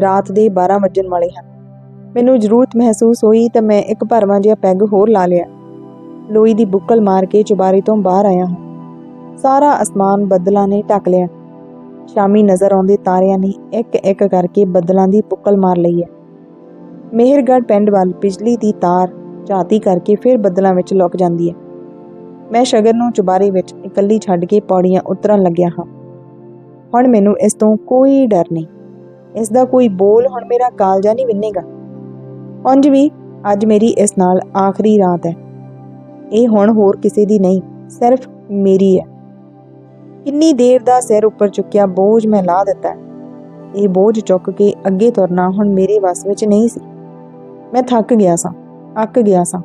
ਰਾਤ ਦੇ 12 ਵੱਜਣ ਵਾਲੇ ਹਨ। ਮੈਨੂੰ ਜ਼ਰੂਰਤ ਮਹਿਸੂਸ ਹੋਈ ਤਾਂ ਮੈਂ ਇੱਕ ਭਰਵਾਂ ਜਿਹਾ ਪੈਗ ਹੋਰ ਲਾ ਲਿਆ। ਲੋਈ ਦੀ ਬੁੱਕਲ ਮਾਰ ਕੇ ਚੁਬਾਰੇ ਤੋਂ ਬਾਹਰ ਆਇਆ ਹਾਂ। ਸਾਰਾ ਅਸਮਾਨ ਬੱਦਲਾਂ ਨੇ ਢੱਕ ਲਿਆ। ਸ਼ਾਮੀ ਨਜ਼ਰ ਆਉਂਦੇ ਤਾਰਿਆਂ ਨੇ ਇੱਕ ਇੱਕ ਕਰਕੇ ਬੱਦਲਾਂ ਦੀ ਬੁੱਕਲ ਮਾਰ ਲਈ ਹੈ। ਮਿਹਰਗੜ੍ਹ ਪਿੰਡ ਵੱਲ ਬਿਜਲੀ ਦੀ ਤਾਰ ਝਾਤੀ ਕਰਕੇ ਫਿਰ ਬੱਦਲਾਂ ਵਿੱਚ ਲੁਕ ਜਾਂਦੀ ਹੈ। ਮੈਂ ਸ਼ਗਰ ਨੂੰ ਚੁਬਾਰੇ ਵਿੱਚ ਇਕੱਲੀ ਛੱਡ ਕੇ ਪੌੜੀਆਂ ਉਤਰਨ ਲੱਗਿਆ ਹਾਂ। ਹੁਣ ਮੈਨੂੰ ਇਸ ਤੋਂ ਕੋਈ ਡਰ ਨਹੀਂ। ਇਸ ਦਾ ਕੋਈ ਬੋਲ ਹੁਣ ਮੇਰਾ ਕਾਲਜਾ ਨਹੀਂ ਵਿੰਨੇਗਾ। ਉਂਝ ਵੀ ਅੱਜ ਮੇਰੀ ਇਸ ਨਾਲ ਆਖਰੀ ਰਾਤ ਹੈ। ਇਹ ਹੁਣ ਹੋਰ ਕਿਸੇ ਦੀ ਨਹੀਂ, ਸਿਰਫ ਮੇਰੀ ਹੈ। ਕਿੰਨੀ ਦੇਰ ਦਾ ਸਿਰ ਉੱਪਰ ਚੁੱਕਿਆ ਬੋਝ ਮੈਂ ਲਾ ਦਿੱਤਾ। ਇਹ ਬੋਝ ਚੁੱਕ ਕੇ ਅੱਗੇ ਤੁਰਨਾ ਹੁਣ ਮੇਰੇ ਵੱਸ ਵਿੱਚ ਨਹੀਂ ਸੀ। ਮੈਂ ਥੱਕ ਗਿਆ ਸਾਂ, ਅੱਕ ਗਿਆ ਸਾਂ।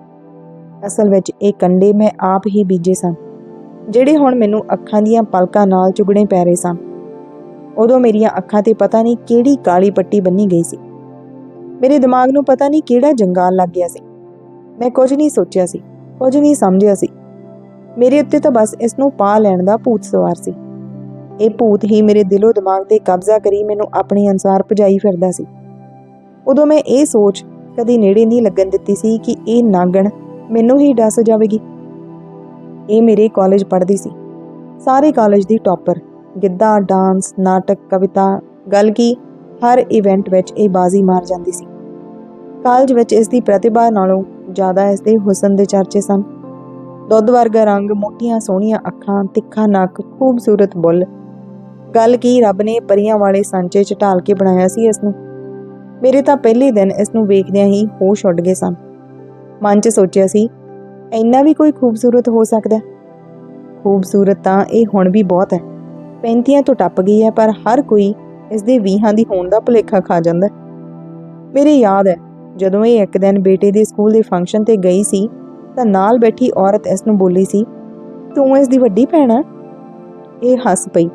ਅਸਲ ਵਿੱਚ ਇਹ ਕੰਡੇ ਮੈਂ ਆਪ ਹੀ ਬੀਜੇ ਸਨ ਜਿਹੜੇ ਹੁਣ ਮੈਨੂੰ ਅੱਖਾਂ ਦੀਆਂ ਪਲਕਾਂ ਨਾਲ ਚੁਗਣੇ ਪੈ ਰਹੇ ਸਨ ਉਦੋਂ ਮੇਰੀਆਂ ਅੱਖਾਂ ਤੇ ਪਤਾ ਨਹੀਂ ਕਿਹੜੀ ਕਾਲੀ ਪੱਟੀ ਬੰਨੀ ਗਈ ਸੀ। ਮੇਰੇ ਦਿਮਾਗ ਨੂੰ ਪਤਾ ਨਹੀਂ ਕਿਹੜਾ ਜੰਗਾਲ ਲੱਗ ਗਿਆ ਸੀ। ਮੈਂ ਕੁਝ ਨਹੀਂ ਸੋਚਿਆ ਸੀ, ਕੁਝ ਨਹੀਂ ਸਮਝਿਆ ਸੀ। ਮੇਰੇ ਉੱਤੇ ਤਾਂ ਬਸ ਇਸ ਨੂੰ ਪਾ ਲੈਣ ਦਾ ਭੂਤ ਸਵਾਰ ਸੀ। ਇਹ ਭੂਤ ਹੀ ਮੇਰੇ ਦਿਲੋਂ ਦਿਮਾਗ ਤੇ ਕਬਜ਼ਾ ਕਰੀ ਮੈਨੂੰ ਆਪਣੇ ਅਨਸਾਰ ਭਜਾਈ ਫਿਰਦਾ ਸੀ। ਉਦੋਂ ਮੈਂ ਇਹ ਸੋਚ ਕਦੀ ਨੇੜੇ ਨਹੀਂ ਲੱਗਣ ਦਿੱਤੀ ਸੀ ਕਿ ਇਹ ਨਾਗਣ ਮੈਨੂੰ ਹੀ ਡਸ ਜਾਵੇਗੀ। ਇਹ ਮੇਰੇ ਕਾਲਜ ਪੜ੍ਹਦੀ ਸੀ। ਸਾਰੇ ਕਾਲਜ ਦੀ ਟੌਪਰ। ਗਿੱਧਾ, ਡਾਂਸ, ਨਾਟਕ, ਕਵਿਤਾ, ਗੱਲ ਕੀ, ਹਰ ਇਵੈਂਟ ਵਿੱਚ ਇਹ ਬਾਜ਼ੀ ਮਾਰ ਜਾਂਦੀ ਸੀ। ਕਾਲਜ ਵਿੱਚ ਇਸ ਦੀ ਪ੍ਰਤਿਭਾ ਨਾਲੋਂ ਜ਼ਿਆਦਾ ਇਸ ਦੇ ਹੁਸਨ ਦੇ ਚਰਚੇ ਸਨ। ਦੁੱਧ ਵਰਗਾ ਰੰਗ, ਮੋਟੀਆਂ ਸੋਹਣੀਆਂ ਅੱਖਾਂ, ਤਿੱਖਾ ਨੱਕ, ਖੂਬਸੂਰਤ ਬੁੱਲ। ਗੱਲ ਕੀ, ਰੱਬ ਨੇ ਪਰੀਆਂ ਵਾਲੇ ਸਾਂਚੇ ਚ ਢਾਲ ਕੇ ਬਣਾਇਆ ਸੀ ਇਸ ਨੂੰ। ਮੇਰੇ ਤਾਂ ਪਹਿਲੇ ਦਿਨ ਇਸ ਨੂੰ ਵੇਖਦਿਆਂ ਹੀ ਹੋਸ਼ ਉੱਡ ਗਏ ਸਨ। ਮਨ 'ਚ ਸੋਚਿਆ ਸੀ, ਇੰਨਾ ਵੀ ਕੋਈ ਖੂਬਸੂਰਤ ਹੋ ਸਕਦਾ। ਖੂਬਸੂਰਤ ਤਾਂ ਇਹ ਹੁਣ ਵੀ ਬਹੁਤ ਹੈ। 35 ਤੋਂ ਟੱਪ ਗਈ ਹੈ, ਪਰ ਹਰ ਕੋਈ ਇਸ ਦੇ 20 ਦੀ ਹੋਣ ਦਾ ਭੁਲੇਖਾ ਖਾ ਜਾਂਦਾ ਹੈ। ਮੇਰੇ ਯਾਦ ਹੈ, ਜਦੋਂ ਇਹ ਇੱਕ ਦਿਨ ਬੇਟੇ ਦੇ ਸਕੂਲ ਦੇ ਫੰਕਸ਼ਨ ਤੇ ਗਈ ਸੀ, ਤਾਂ ਨਾਲ ਬੈਠੀ ਔਰਤ ਇਸ ਨੂੰ ਬੋਲੀ ਸੀ, ਤੂੰ ਇਸ ਦੀ ਵੱਡੀ ਭੈਣ ਹੈ ਇਹ ਹੱਸ ਪਈ।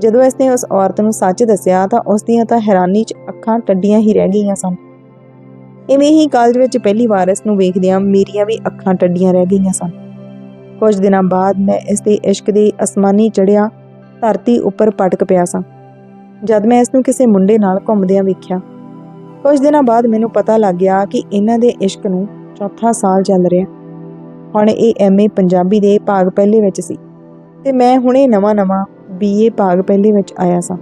ਜਦੋਂ ਇਸ ਨੇ ਉਸ ਔਰਤ ਨੂੰ ਸੱਚ ਦੱਸਿਆ, ਤਾਂ ਉਸ ਦੀਆਂ ਤਾਂ ਹੈਰਾਨੀ 'ਚ ਅੱਖਾਂ ਟੱਡੀਆਂ ਹੀ ਰਹਿ ਗਈਆਂ ਸਨ। ਇਵੇਂ ਹੀ ਕਾਲਜ ਵਿੱਚ ਪਹਿਲੀ ਵਾਰ ਇਸ ਨੂੰ ਵੇਖਦਿਆਂ ਮੇਰੀਆਂ ਵੀ ਅੱਖਾਂ ਟੱਡੀਆਂ ਰਹਿ ਗਈਆਂ ਸਨ। ਕੁਝ ਦਿਨਾਂ ਬਾਅਦ ਮੈਂ ਇਸ ਦੇ ਇਸ਼ਕ ਦੇ ਅਸਮਾਨੀ ਚੜਿਆ ਧਰਤੀ ਉੱਪਰ ਪਟਕ ਪਿਆ ਸਾਂ। ਜਦ ਮੈਂ ਇਸ ਨੂੰ ਕਿਸੇ ਮੁੰਡੇ ਨਾਲ ਘੁੰਮਦਿਆਂ ਵੇਖਿਆ, ਕੁਝ ਦਿਨਾਂ ਬਾਅਦ ਮੈਨੂੰ ਪਤਾ ਲੱਗ ਗਿਆ ਕਿ ਇਹਨਾਂ ਦੇ ਇਸ਼ਕ ਨੂੰ ਚੌਥਾ ਸਾਲ ਚੱਲ ਰਿਹਾ। ਹੁਣ ਇਹ ਐਮਏ ਪੰਜਾਬੀ ਦੇ ਭਾਗ ਪਹਿਲੇ ਵਿੱਚ ਸੀ ਤੇ ਮੈਂ ਹੁਣੇ ਨਵਾਂ-ਨਵਾਂ ਬੀਏ ਭਾਗ ਪਹਿਲੇ ਵਿੱਚ ਆਇਆ ਸਾਂ।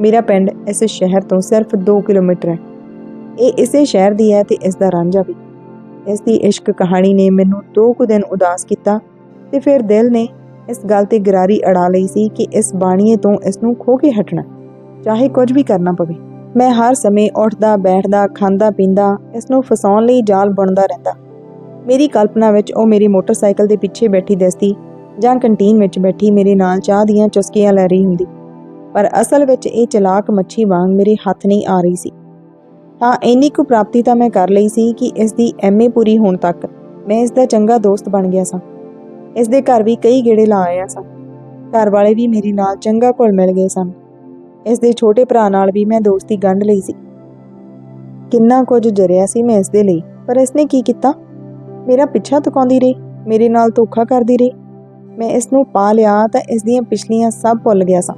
ਮੇਰਾ ਪਿੰਡ ਇਸ ਸ਼ਹਿਰ ਤੋਂ ਸਿਰਫ 2 ਕਿਲੋਮੀਟਰ ਹੈ। ਇਹ ਇਸੇ ਸ਼ਹਿਰ ਦੀ ਹੈ ਤੇ ਇਸ ਦਾ ਰਾਂਝਾ ਵੀ। ਇਸ ਦੀ ਇਸ਼ਕ ਕਹਾਣੀ ਨੇ ਮੈਨੂੰ ਦੋ ਕੁ ਦਿਨ ਉਦਾਸ ਕੀਤਾ ਤੇ ਫਿਰ ਦਿਲ ਨੇ ਇਸ ਗੱਲ ਤੇ ਗਰਾਰੀ ਅੜਾ ਲਈ ਸੀ ਕਿ ਇਸ ਬਾਣੀਏ ਤੋਂ ਇਸ ਨੂੰ ਖੋ ਕੇ ਹਟਣਾ, ਚਾਹੇ ਕੁਝ ਵੀ ਕਰਨਾ ਪਵੇ। ਮੈਂ ਹਰ ਸਮੇਂ ਉੱਠਦਾ, ਬੈਠਦਾ, ਖਾਂਦਾ, ਪੀਂਦਾ, ਇਸ ਨੂੰ ਫਸਾਉਣ ਲਈ ਜਾਲ ਬਣਦਾ ਰਹਿੰਦਾ। ਮੇਰੀ ਕਲਪਨਾ ਵਿੱਚ ਉਹ ਮੇਰੀ ਮੋਟਰਸਾਈਕਲ ਦੇ ਪਿੱਛੇ ਬੈਠੀ ਦਿਸਦੀ ਜਾਂ ਕੰਟੀਨ ਵਿੱਚ ਬੈਠੀ ਮੇਰੇ ਨਾਲ ਚਾਹ ਦੀਆਂ ਚੁਸਕੀਆਂ ਲੈ ਰਹੀ ਹੁੰਦੀ। ਪਰ ਅਸਲ ਵਿੱਚ ਇਹ ਚਲਾਕ ਮੱਛੀ ਵਾਂਗ ਮੇਰੇ ਹੱਥ ਨਹੀਂ ਆ ਰਹੀ ਸੀ। ਹਾਂ ਇੰਨੀ ਕੁ ਪ੍ਰਾਪਤੀ ਤਾਂ ਮੈਂ ਕਰ ਲਈ ਸੀ ਕਿ ਇਸ ਦੀ ਐਮਏ ਪੂਰੀ ਹੋਣ ਤੱਕ ਮੈਂ ਇਸ ਦਾ ਚੰਗਾ ਦੋਸਤ ਬਣ ਗਿਆ ਸਾਂ। ਇਸ ਦੇ ਘਰ ਵੀ ਕਈ ਗੇੜੇ ਲਾ ਆਇਆ ਸਾਂ। ਘਰ ਵਾਲੇ ਵੀ ਮੇਰੇ ਨਾਲ ਚੰਗਾ ਘੁਲ ਮਿਲ ਗਏ ਸਨ। ਇਸ ਦੇ ਛੋਟੇ ਭਰਾ ਨਾਲ ਵੀ ਮੈਂ ਦੋਸਤੀ ਗੰਢ ਲਈ ਸੀ। ਕਿੰਨਾ ਕੁਝ ਜਰਿਆ ਸੀ ਮੈਂ ਇਸ ਦੇ ਲਈ, ਪਰ ਇਸ ਨੇ ਕੀ ਕੀਤਾ? ਮੇਰਾ ਪਿੱਛਾ ਤਕਾਉਂਦੀ ਰਹੀ, ਮੇਰੇ ਨਾਲ ਧੋਖਾ ਕਰਦੀ ਰਹੀ। ਮੈਂ ਇਸ ਨੂੰ ਪਾ ਲਿਆ ਤਾਂ ਇਸ ਦੀਆਂ ਪਿਛਲੀਆਂ ਸਭ ਭੁੱਲ ਗਿਆ ਸਾਂ।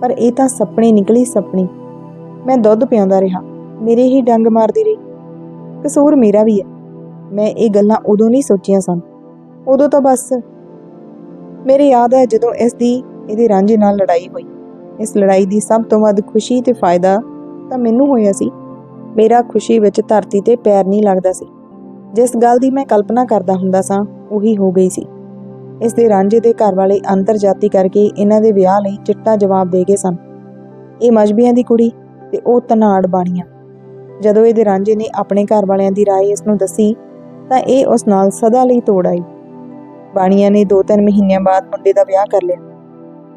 ਪਰ ਇਹ ਤਾਂ ਸੁਪਨੇ ਨਿਕਲੀ ਸੁਪਨੀ ਮੈਂ ਦੁੱਧ ਪਿਆਉਂਦਾ ਰਿਹਾ, ਮੇਰੇ ਹੀ ਡੰਗ ਮਾਰਦੀ ਰਹੀ। ਕਸੂਰ ਮੇਰਾ ਵੀ ਹੈ। ਮੈਂ ਇਹ ਗੱਲਾਂ ਉਦੋਂ ਨਹੀਂ ਸੋਚੀਆਂ ਸਨ। ਉਦੋਂ ਤਾਂ ਬਸ ਮੇਰੇ ਯਾਦ ਹੈ ਜਦੋਂ ਇਸ ਦੀ ਇਹਦੇ ਰਾਂਝੇ ਨਾਲ ਲੜਾਈ ਹੋਈ ਇਸ ਲੜਾਈ ਦੀ ਸਭ ਤੋਂ ਵੱਧ ਖੁਸ਼ੀ ਤੇ ਫਾਇਦਾ ਤਾਂ ਮੈਨੂੰ ਹੋਇਆ ਸੀ ਮੇਰਾ ਖੁਸ਼ੀ ਵਿੱਚ ਧਰਤੀ ਤੇ ਪੈਰ ਨਹੀਂ ਲੱਗਦਾ ਸੀ ਜਿਸ ਗੱਲ ਦੀ ਮੈਂ ਕਲਪਨਾ ਕਰਦਾ ਹੁੰਦਾ ਸਾਂ ਉਹੀ ਹੋ ਗਈ ਸੀ ਇਸ ਦੇ ਰਾਂਝੇ ਦੇ ਘਰ ਵਾਲੇ ਅੰਤਰਜਾਤੀ ਕਰਕੇ ਇਹਨਾਂ ਦੇ ਵਿਆਹ ਲਈ ਚਿੱਟਾ ਜਵਾਬ ਦੇ ਗਏ ਸਨ ਇਹ ਮਜਬੀਆਂ ਦੀ ਕੁੜੀ ਤੇ ਉਹ ਧਨਾੜ ਬਾਣੀਆਂ ਜਦੋਂ ਇਹਦੇ ਰਾਂਝੇ ਨੇ ਆਪਣੇ ਘਰ ਵਾਲਿਆਂ ਦੀ رائے ਇਸ ਨੂੰ ਦੱਸੀ ਤਾਂ ਇਹ ਉਸ ਨਾਲ ਸਦਾ ਲਈ ਤੋੜ ਆਈ ਬਾਣੀਆਂ ਨੇ 2-3 ਮਹੀਨਿਆਂ ਬਾਅਦ ਮੁੰਡੇ ਦਾ ਵਿਆਹ ਕਰ ਲਿਆ।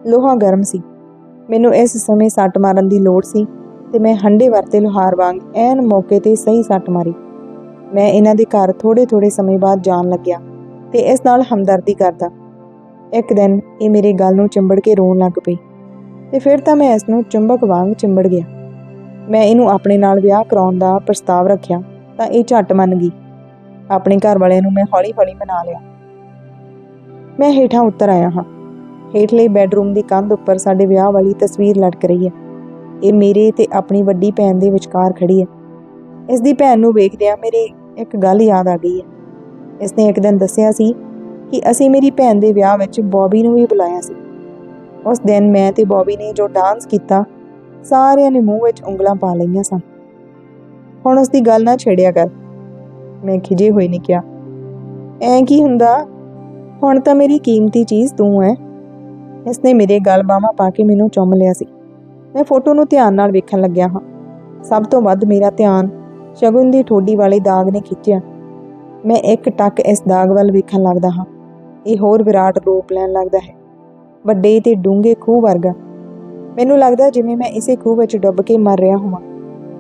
ਲੋਹਾ ਗਰਮ ਸੀ। ਮੈਨੂੰ ਇਸ ਸਮੇਂ ਸੱਟ ਮਾਰਨ ਦੀ ਲੋੜ ਸੀ ਤੇ ਮੈਂ ਹੰਡੇ ਵਰਤੇ ਲੋਹਾਰ ਵਾਂਗ ਐਨ ਮੌਕੇ ਤੇ ਸਹੀ ਸੱਟ ਮਾਰੀ। ਮੈਂ ਇਹਨਾਂ ਦੇ ਘਰ ਥੋੜੇ-ਥੋੜੇ ਸਮੇਂ ਬਾਅਦ ਜਾਣ ਲੱਗਿਆ ਤੇ ਇਸ ਨਾਲ ਹਮਦਰਦੀ ਕਰਦਾ। ਇੱਕ ਦਿਨ ਇਹ ਮੇਰੇ ਗੱਲ ਨੂੰ ਚਿੰਬੜ ਕੇ ਰੋਣ ਲੱਗ ਪਈ ਤੇ ਫਿਰ ਤਾਂ ਮੈਂ ਇਸ ਨੂੰ ਚੁੰਬਕ ਵਾਂਗ ਚਿੰਬੜ ਗਿਆ। ਮੈਂ ਇਹਨੂੰ ਆਪਣੇ ਨਾਲ ਵਿਆਹ ਕਰਾਉਣ ਦਾ ਪ੍ਰਸਤਾਵ ਰੱਖਿਆ ਤਾਂ ਇਹ ਝੱਟ ਮੰਨ ਗਈ। ਆਪਣੇ ਘਰ ਵਾਲਿਆਂ ਨੂੰ ਮੈਂ ਹੌਲੀ-ਹੌਲੀ ਮਨਾ ਲਿਆ। ਮੈਂ ਹੇਠਾਂ ਉਤਰ ਆਇਆ ਹਾਂ। ਹੇਠਲੇ ਬੈੱਡਰੂਮ ਦੀ ਕੰਧ ਉੱਪਰ ਸਾਡੇ ਵਿਆਹ ਵਾਲੀ ਤਸਵੀਰ ਲਟਕ ਰਹੀ ਹੈ। ਇਹ ਮੇਰੇ ਤੇ ਆਪਣੀ ਵੱਡੀ ਭੈਣ ਦੇ ਵਿਚਕਾਰ ਖੜੀ ਹੈ। ਇਸ ਦੀ ਭੈਣ ਨੂੰ ਵੇਖਦਿਆਂ ਮੇਰੇ ਇੱਕ ਗੱਲ ਯਾਦ ਆ ਗਈ ਹੈ। ਇਸਨੇ ਇੱਕ ਦਿਨ ਦੱਸਿਆ ਸੀ ਕਿ ਅਸੀਂ ਮੇਰੀ ਭੈਣ ਦੇ ਵਿਆਹ ਵਿੱਚ ਬੌਬੀ ਨੂੰ ਵੀ ਬੁਲਾਇਆ ਸੀ। ਉਸ ਦਿਨ ਮੈਂ ਤੇ ਬੌਬੀ ਨੇ ਜੋ ਡਾਂਸ ਕੀਤਾ, ਸਾਰਿਆਂ ਨੇ ਮੂੰਹ ਵਿੱਚ ਉਂਗਲਾਂ ਪਾ ਲਈਆਂ ਸਨ। ਹੁਣ ਉਸ ਦੀ ਗੱਲ ਨਾ ਛੇੜਿਆ ਕਰ। ਮੈਂ ਖਿਜੇ ਹੋਏ ਨੇ ਕਿਹਾ, ਐਂ ਕੀ ਹੁੰਦਾ ਹੁਣ ਤਾਂ ਮੇਰੀ ਕੀਮਤੀ ਚੀਜ਼ ਤੂੰ ਹੈ ਇਸਨੇ ਮੇਰੇ ਗਲ ਬਾਹਾਂ ਪਾ ਕੇ ਮੈਨੂੰ ਚੁੰਮ ਲਿਆ ਸੀ। ਮੈਂ ਫੋਟੋ ਨੂੰ ਧਿਆਨ ਨਾਲ ਵੇਖਣ ਲੱਗਿਆ ਹਾਂ। ਸਭ ਤੋਂ ਵੱਧ ਮੇਰਾ ਧਿਆਨ ਸ਼ਗੁਨ ਦੀ ਠੋਡੀ ਵਾਲੇ ਦਾਗ ਨੇ ਖਿੱਚਿਆ। ਮੈਂ ਇੱਕ ਟੱਕ ਇਸ ਦਾਗ ਵੱਲ ਵੇਖਣ ਲੱਗਦਾ ਹਾਂ। ਇਹ ਹੋਰ ਵਿਰਾਟ ਰੂਪ ਲੈਣ ਲੱਗਦਾ ਹੈ। ਵੱਡੇ ਤੇ ਡੂੰਘੇ ਖੂਹ ਵਰਗਾ। ਮੈਨੂੰ ਲੱਗਦਾ ਜਿਵੇਂ ਮੈਂ ਇਸੇ ਖੂਹ ਵਿੱਚ ਡੁੱਬ ਕੇ ਮਰ ਰਿਹਾ ਹਾਂ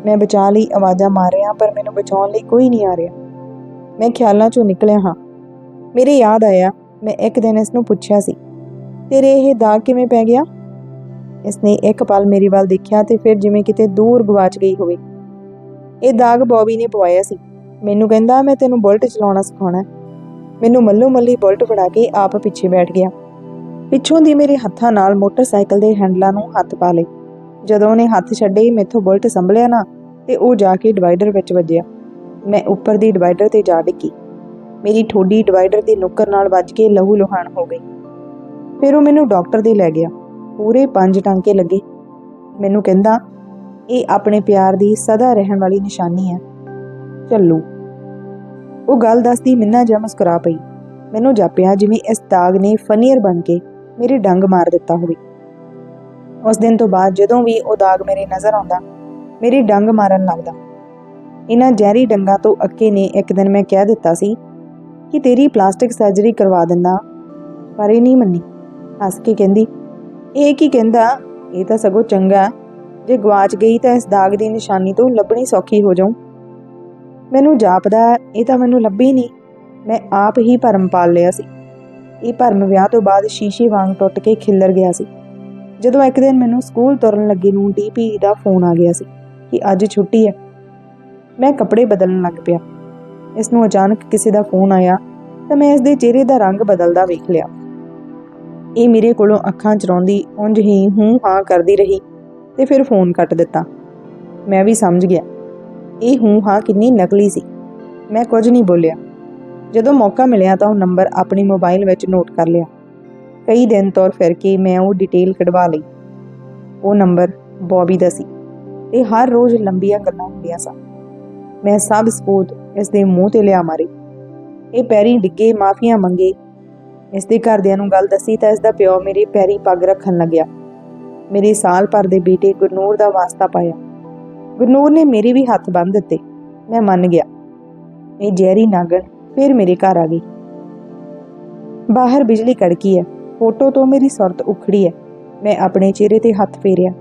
ਮੈਂ ਬਚਾ ਲਈ ਆਵਾਜ਼ਾਂ ਮਾਰ ਰਿਹਾ, ਪਰ ਮੈਨੂੰ ਬਚਾਉਣ ਲਈ ਕੋਈ ਨਹੀਂ ਆ ਰਿਹਾ। ਮੈਂ ਖਿਆਲਾਂ ਚੋਂ ਨਿਕਲਿਆ ਹਾਂ। ਮੇਰੇ ਯਾਦ ਆਇਆ ਮੈਂ ਇੱਕ ਦਿਨ ਇਸ ਨੂੰ ਪੁੱਛਿਆ ਸੀ। ਤੇਰੇ ਇਹ ਦਾਗ ਕਿਵੇਂ ਪੈ ਗਿਆ? ਇਸਨੇ ਇੱਕ ਪਲ ਮੇਰੀ ਵੱਲ ਦੇਖਿਆ ਤੇ ਫਿਰ ਜਿਵੇਂ ਕਿਤੇ ਦੂਰ ਗਵਾਚ ਗਈ ਹੋਵੇ। ਇਹ ਦਾਗ ਬੌਬੀ ਨੇ ਪਵਾਇਆ ਸੀ। ਮੈਨੂੰ ਕਹਿੰਦਾ, ਮੈਂ ਤੈਨੂੰ ਬੁਲਟ ਚਲਾਉਣਾ ਸਿਖਾਉਣਾ ਮੈਨੂੰ ਮੱਲੋ ਮੱਲੀ ਬੁਲਟ ਫੜਾ ਕੇ ਆਪ ਪਿੱਛੇ ਬੈਠ ਗਿਆ। ਪਿੱਛੋਂ ਦੀ ਮੇਰੇ ਹੱਥਾਂ ਨਾਲ ਮੋਟਰਸਾਈਕਲ ਦੇ ਹੈਂਡਲਾਂ ਨੂੰ ਹੱਥ ਪਾ ਲਏ। ਜਦੋਂ ਉਹਨੇ ਹੱਥ ਛੱਡੇ, ਮੈਥੋਂ ਬੁਲਟ ਸੰਭਲਿਆ ਨਾ ਤੇ ਉਹ ਜਾ ਕੇ ਡਿਵਾਈਡਰ ਵਿੱਚ ਵੱਜਿਆ। ਮੈਂ ਉੱਪਰ ਦੀ ਡਿਵਾਈਡਰ ਤੇ ਜਾ ਡਿੱਗੀ। ਮੇਰੀ ਠੋਡੀ ਡਿਵਾਈਡਰ ਦੀ ਨੁੱਕਰ ਨਾਲ ਵੱਜ ਕੇ ਲਹੂ ਲੁਹਾਨ ਹੋ ਗਈ। ਫਿਰ ਉਹ ਮੈਨੂੰ ਡਾਕਟਰ ਦੇ ਲੈ ਗਿਆ। ਪੂਰੇ ਪੰਜ ਟਾਂਕੇ ਲੱਗੇ। ਮੈਨੂੰ ਕਹਿੰਦਾ, ਇਹ ਆਪਣੇ ਪਿਆਰ ਦੀ ਸਦਾ ਰਹਿਣ ਵਾਲੀ ਨਿਸ਼ਾਨੀ ਹੈ। ਚੱਲੂ। ਉਹ ਗੱਲ ਦੱਸਦੀ ਮਿੰਨਾ ਜਿਹਾ ਮੁਸਕਰਾ ਪਈ। ਮੈਨੂੰ ਜਾਪਿਆ ਜਿਵੇਂ ਇਸ ਦਾਗ ਨੇ ਫਨੀਅਰ ਬਣ ਕੇ ਮੇਰੇ ਡੰਗ ਮਾਰ ਦਿੱਤਾ ਹੋਵੇ। ਉਸ ਦਿਨ ਤੋਂ ਬਾਅਦ ਜਦੋਂ ਵੀ ਉਹ ਦਾਗ ਮੇਰੇ ਨਜ਼ਰ ਆਉਂਦਾ, ਮੇਰੀ ਡੰਗ ਮਾਰਨ ਲੱਗਦਾ। ਇਹਨਾਂ ਜ਼ਹਿਰੀ ਡੰਗਾਂ ਤੋਂ ਅੱਕੇ ਨੇ ਇੱਕ ਦਿਨ ਮੈਂ ਕਹਿ ਦਿੱਤਾ ਸੀ ਕਿ ਤੇਰੀ ਪਲਾਸਟਿਕ ਸਰਜਰੀ ਕਰਵਾ ਦਿੰਦਾ। ਪਰ ਇਹ ਨਹੀਂ ਮੰਨੀ। ਹੱਸ ਕੇ ਕਹਿੰਦੀ, ਇਹ ਕੀ ਕਹਿੰਦਾ? ਇਹ ਤਾਂ ਸਗੋਂ ਚੰਗਾ ਜੇ ਗਵਾਚ ਗਈ ਤਾਂ ਇਸ ਦਾਗ ਦੀ ਨਿਸ਼ਾਨੀ ਤੋਂ ਲੱਭਣੀ ਸੌਖੀ ਹੋ ਜਾਊ। ਮੈਨੂੰ ਜਾਪਦਾ ਇਹ ਤਾਂ ਮੈਨੂੰ ਲੱਭੀ ਨਹੀਂ। ਮੈਂ ਆਪ ਹੀ ਭਰਮ ਪਾਲ ਲਿਆ ਸੀ। ਇਹ ਭਰਮ ਵਿਆਹ ਤੋਂ ਬਾਅਦ ਸ਼ੀਸ਼ੇ ਵਾਂਗ ਟੁੱਟ ਕੇ ਖਿੱਲਰ ਗਿਆ ਸੀ। ਜਦੋਂ ਇੱਕ ਦਿਨ ਮੈਨੂੰ ਸਕੂਲ ਤੁਰਨ ਲੱਗੇ ਨੂੰ ਡੀਪੀ ਦਾ ਫੋਨ ਆ ਗਿਆ ਸੀ ਕਿ ਅੱਜ ਛੁੱਟੀ ਹੈ। ਮੈਂ ਕੱਪੜੇ ਬਦਲਣ ਲੱਗ ਪਿਆ। ਇਸ ਨੂੰ ਅਚਾਨਕ ਕਿਸੇ ਦਾ ਫੋਨ ਆਇਆ ਤਾਂ ਮੈਂ ਇਸ ਦੇ ਚਿਹਰੇ ਦਾ ਰੰਗ ਬਦਲਦਾ ਵੇਖ ਲਿਆ। ਇਹ ਮੇਰੇ ਕੋਲੋਂ ਅੱਖਾਂ ਚਰਾਉਂਦੀ ਉਂਝ ਹੀ ਹੂੰ ਹਾਂ ਕਰਦੀ ਰਹੀ ਤੇ ਫਿਰ ਫੋਨ ਕੱਟ ਦਿੱਤਾ। ਮੈਂ ਵੀ ਸਮਝ ਗਿਆ। ਇਹ ਹੂੰ ਹਾਂ ਕਿੰਨੀ ਨਕਲੀ ਸੀ। ਮੈਂ ਕੁਝ ਨਹੀਂ ਬੋਲਿਆ। ਜਦੋਂ ਮੌਕਾ ਮਿਲਿਆ ਤਾਂ ਉਹ ਨੰਬਰ ਆਪਣੇ ਮੋਬਾਈਲ ਵਿੱਚ ਨੋਟ ਕਰ ਲਿਆ। ਕਈ ਦਿਨ ਤੌਰ ਫਿਰ ਕੇ ਮੈਂ ਉਹ ਡਿਟੇਲ ਕਢਵਾ ਲਈ। ਉਹ ਨੰਬਰ ਬੌਬੀ ਦਾ ਸੀ। ਇਹ ਹਰ ਰੋਜ਼ ਲੰਬੀਆਂ ਗੱਲਾਂ ਹੁੰਦੀਆਂ ਸਨ। ਮੈਂ ਸਭ ਸਬੂਤ ਇਸ ਦੇ ਮੂੰਹ ਤੇ ਲਿਆ ਮਾਰੇ। ਇਹ ਪੈਰੀ ਡਿੱਗੇ ਮਾਫੀਆਂ ਮੰਗੇ। ਇਸ ਦੇ ਘਰਦਿਆਂ ਨੂੰ ਗੱਲ ਦੱਸੀ ਤਾਂ ਇਸ ਦਾ ਪਿਓ ਮੇਰੇ ਪੈਰੀ ਪੱਗ ਰੱਖਣ ਲੱਗਿਆ। ਮੇਰੇ ਸਾਲ ਭਰ ਦੇ ਬੇਟੇ ਗੁਰਨੂਰ ਦਾ ਵਾਸਤਾ ਪਾਇਆ। ਗੁਰਨੂਰ ਨੇ ਮੇਰੇ ਵੀ ਹੱਥ ਬੰਨ੍ਹ ਦਿੱਤੇ। ਮੈਂ ਮੰਨ ਗਿਆ। ਇਹ ਜ਼ਹਿਰੀ ਨਾਗਣ ਫਿਰ ਮੇਰੇ ਘਰ ਆ ਗਈ। ਬਾਹਰ ਬਿਜਲੀ ਕੜਕੀ ਹੈ। ਫੋਟੋ ਤੋਂ ਮੇਰੀ ਸੁਰਤ ਉਖੜੀ ਹੈ। ਮੈਂ ਆਪਣੇ ਚਿਹਰੇ ਤੇ ਹੱਥ ਫੇਰਿਆ।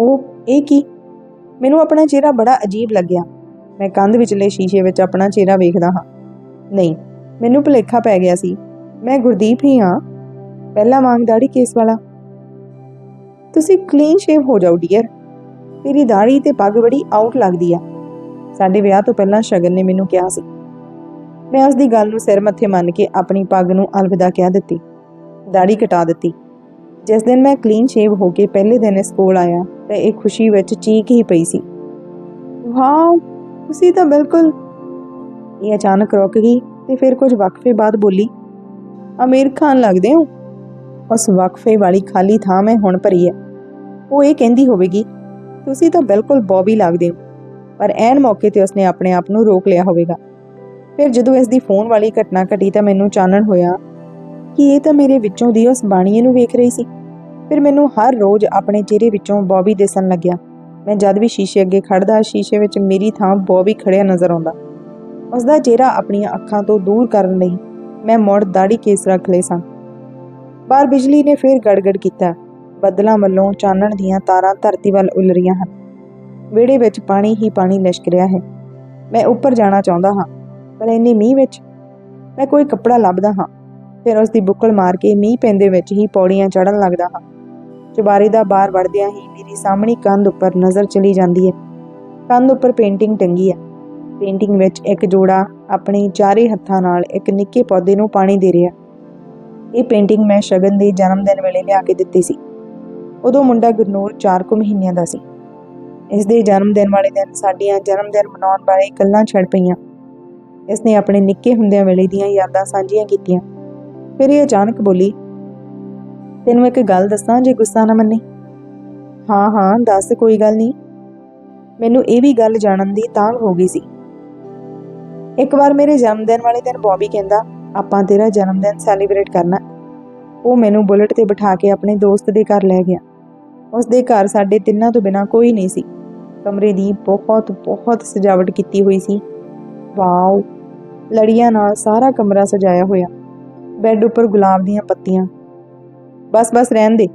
ਉਹ, ਇਹ ਕੀ? ਮੈਨੂੰ ਆਪਣਾ ਚਿਹਰਾ ਬੜਾ ਅਜੀਬ ਲੱਗਿਆ। ਮੈਂ ਕੰਧ ਵਿਚਲੇ ਸ਼ੀਸ਼ੇ ਵਿੱਚ ਆਪਣਾ ਚਿਹਰਾ ਵੇਖਦਾ ਹਾਂ। ਨਹੀਂ, ਮੈਨੂੰ ਭੁਲੇਖਾ ਪੈ ਗਿਆ ਸੀ। ਮੈਂ ਗੁਰਦੀਪ ਹੀ ਹਾਂ। ਪਹਿਲਾ ਵਾਂਗ ਦਾੜੀ ਕੇਸ ਵਾਲਾ। ਤੁਸੀਂ ਕਲੀਨ ਸ਼ੇਵ ਹੋ ਜਾਓ ਡੀਅਰ ਤੇਰੀ ਦਾੜੀ ਤੇ ਪੱਗ ਬੜੀ ਆਊਟ ਲੱਗਦੀ ਆ। ਸਾਡੇ ਵਿਆਹ ਤੋਂ ਪਹਿਲਾਂ ਸ਼ਗਨ ਨੇ ਮੈਨੂੰ ਕਿਹਾ ਸੀ। ਮੈਂ ਉਸ ਦੀ ਗੱਲ ਨੂੰ ਸਿਰ ਮੱਥੇ ਮੰਨ ਕੇ ਆਪਣੀ ਪੱਗ ਨੂੰ ਅਲਵਿਦਾ ਕਹਿ ਦਿੱਤੀ। ਦਾੜੀ ਕਟਾ ਦਿੱਤੀ। ਜਿਸ ਦਿਨ ਮੈਂ ਕਲੀਨ ਸ਼ੇਵ ਹੋ ਕੇ ਪਹਿਲੇ ਦਿਨ ਇਸ ਕੋਲ ਆਇਆ, ਤਾਂ ਇਹ ਖੁਸ਼ੀ ਵਿੱਚ ਚੀਕ ਹੀ ਪਈ ਸੀ। ਵਾਓ! ਤੁਸੀਂ ਤਾਂ ਬਿਲਕੁਲ ਇਹ ਅਚਾਨਕ ਰੁਕ ਗਈ ਤੇ ਫਿਰ ਕੁਝ ਵਕਫੇ ਬਾਅਦ ਬੋਲੀ, ਅਮੀਰ ਖਾਨ ਲੱਗਦੇ ਹੋ? ਉਸ ਵਕਫੇ ਵਾਲੀ ਖਾਲੀ ਥਾਂ ਮੈਂ ਹੁਣ ਭਰੀ ਹੈ। ਉਹ ਇਹ ਕਹਿੰਦੀ ਹੋਵੇਗੀ, ਤੁਸੀਂ ਤਾਂ ਬਿਲਕੁਲ ਬੌਬੀ ਲੱਗਦੇ ਹੋ, ਪਰ ਐਨ ਮੌਕੇ ਤੇ ਉਸਨੇ ਆਪਣੇ ਆਪ ਨੂੰ ਰੋਕ ਲਿਆ ਹੋਵੇਗਾ। ਫਿਰ ਜਦੋਂ ਇਸ ਦੀ ਫੋਨ ਵਾਲੀ ਘਟਨਾ ਘਟੀ ਤਾਂ ਮੈਨੂੰ ਚਾਨਣ ਹੋਇਆ ਕਿ ਇਹ ਤਾਂ ਮੇਰੇ ਵਿੱਚੋਂ ਦੀ ਉਸ ਬਾਣੀਏ ਨੂੰ ਵੇਖ ਰਹੀ ਸੀ। ਫਿਰ ਮੈਨੂੰ ਹਰ ਰੋਜ਼ ਆਪਣੇ ਚਿਹਰੇ ਵਿੱਚੋਂ ਬੌਬੀ ਦਿਸਣ ਲੱਗਿਆ। ਮੈਂ ਜਦ ਵੀ ਸ਼ੀਸ਼ੇ ਅੱਗੇ ਖੜਦਾ ਸ਼ੀਸ਼ੇ ਵਿੱਚ ਮੇਰੀ ਥਾਂ ਬੌਬੀ ਖੜਿਆ ਨਜ਼ਰ ਆਉਂਦਾ। ਉਸ ਦਾ ਚਿਹਰਾ ਆਪਣੀਆਂ ਅੱਖਾਂ ਤੋਂ ਦੂਰ ਕਰਨ ਲਈ ਮੈਂ ਮੁੜ ਦਾੜੀ ਕੇਸ ਰੱਖ ਲਏ ਸਾਂ। ਬਾਹਰ ਬਿਜਲੀ ਨੇ ਫੇਰ ਗੜਗੜ ਕੀਤਾ। ਬੱਦਲਾਂ ਵੱਲੋਂ ਚਾਨਣ ਦੀਆਂ ਤਾਰਾਂ ਧਰਤੀ ਵੱਲ ਉੱਲ ਰਹੀਆਂ ਹਨ। ਵਿਹੜੇ ਵਿੱਚ ਪਾਣੀ ਹੀ ਪਾਣੀ ਲਿਸ਼ਕ ਰਿਹਾ ਹੈ। ਮੈਂ ਉੱਪਰ ਜਾਣਾ ਚਾਹੁੰਦਾ ਹਾਂ, ਪਰ ਇੰਨੇ ਮੀਂਹ ਵਿੱਚ ਮੈਂ ਕੋਈ ਕੱਪੜਾ ਲੱਭਦਾ ਹਾਂ। ਫਿਰ ਉਸ ਦੀ ਬੁੱਕਲ ਮਾਰ ਕੇ ਮੀਂਹ ਪੈਂਦੇ ਵਿੱਚ ਹੀ ਪੌੜੀਆਂ ਚੜ੍ਹਨ ਲੱਗਦਾ ਹਾਂ। ਚੁਬਾਰੇ ਦਾ ਬਾਹਰ ਵੜਦਿਆਂ ਹੀ ਮੇਰੀ ਸਾਹਮਣੀ ਕੰਧ ਉੱਪਰ ਨਜ਼ਰ ਚਲੀ ਜਾਂਦੀ ਹੈ। ਕੰਧ ਉੱਪਰ ਪੇਂਟਿੰਗ ਟੰਗੀ ਹੈ। ਪੇਂਟਿੰਗ ਵਿੱਚ ਇੱਕ ਜੋੜਾ ਆਪਣੇ ਚਾਰੇ ਹੱਥਾਂ ਨਾਲ ਇੱਕ ਨਿੱਕੇ ਪੌਦੇ ਨੂੰ ਪਾਣੀ ਦੇ ਰਿਹਾ। ਇਹ ਪੇਂਟਿੰਗ ਮੈਂ ਸ਼ਗਨ ਦੇ ਜਨਮ ਦਿਨ ਵੇਲੇ ਲਿਆ ਕੇ ਦਿੱਤੀ ਸੀ। ਉਦੋਂ ਮੁੰਡਾ ਗੁਰਨੂਰ 4 ਕੁ ਮਹੀਨਿਆਂ ਦਾ ਸੀ। ਇਸ ਦੇ ਜਨਮ ਦਿਨ ਵਾਲੇ ਦਿਨ ਸਾਡੀਆਂ ਜਨਮ ਦਿਨ ਮਨਾਉਣ ਬਾਰੇ ਗੱਲਾਂ ਛੜ ਪਈਆਂ। ਇਸ ਨੇ ਆਪਣੇ ਨਿੱਕੇ ਹੁੰਦਿਆਂ ਵੇਲੇ ਦੀਆਂ ਯਾਦਾਂ ਸਾਂਝੀਆਂ ਕੀਤੀਆਂ। ਫਿਰ ਇਹ ਅਚਾਨਕ ਬੋਲੀ ਤੈਨੂੰ ਇੱਕ ਗੱਲ ਦੱਸਾਂ, ਜੇ ਗੁੱਸਾ ਨਾ ਮੰਨੇ। ਹਾਂ ਹਾਂ, ਦੱਸ, ਕੋਈ ਗੱਲ ਨਹੀਂ। ਮੈਨੂੰ ਇਹ ਵੀ ਗੱਲ ਜਾਣਨ ਦੀ ਤਾਂ ਹੋ ਗਈ ਸੀ। ਇੱਕ ਵਾਰ ਮੇਰੇ ਜਨਮ ਦਿਨ ਵਾਲੇ ਦਿਨ ਬੌਬੀ ਕਹਿੰਦਾ, ਆਪਾਂ ਤੇਰਾ ਜਨਮ ਦਿਨ ਸੈਲੀਬ੍ਰੇਟ ਕਰਨਾ। ਉਹ ਮੈਨੂੰ ਬੁਲਟ ਤੇ ਬਿਠਾ ਕੇ ਆਪਣੇ ਦੋਸਤ ਦੇ ਘਰ ਲੈ ਗਿਆ। ਉਸ ਦੇ ਘਰ ਸਾਡੇ ਤਿੰਨਾਂ ਤੋਂ ਬਿਨਾ ਕੋਈ ਨਹੀਂ ਸੀ। ਕਮਰੇ ਦੀ ਬਹੁਤ ਬਹੁਤ ਸਜਾਵਟ ਕੀਤੀ ਹੋਈ ਸੀ। ਵਾਓ! ਲੜੀਆਂ ਨਾਲ ਸਾਰਾ ਕਮਰਾ ਸਜਾਇਆ ਹੋਇਆ। ਬੈੱਡ ਉੱਪਰ ਗੁਲਾਬ ਦੀਆਂ ਪੱਤੀਆਂ ਬਸ ਬਸ ਰਹਿਣ ਦੇ।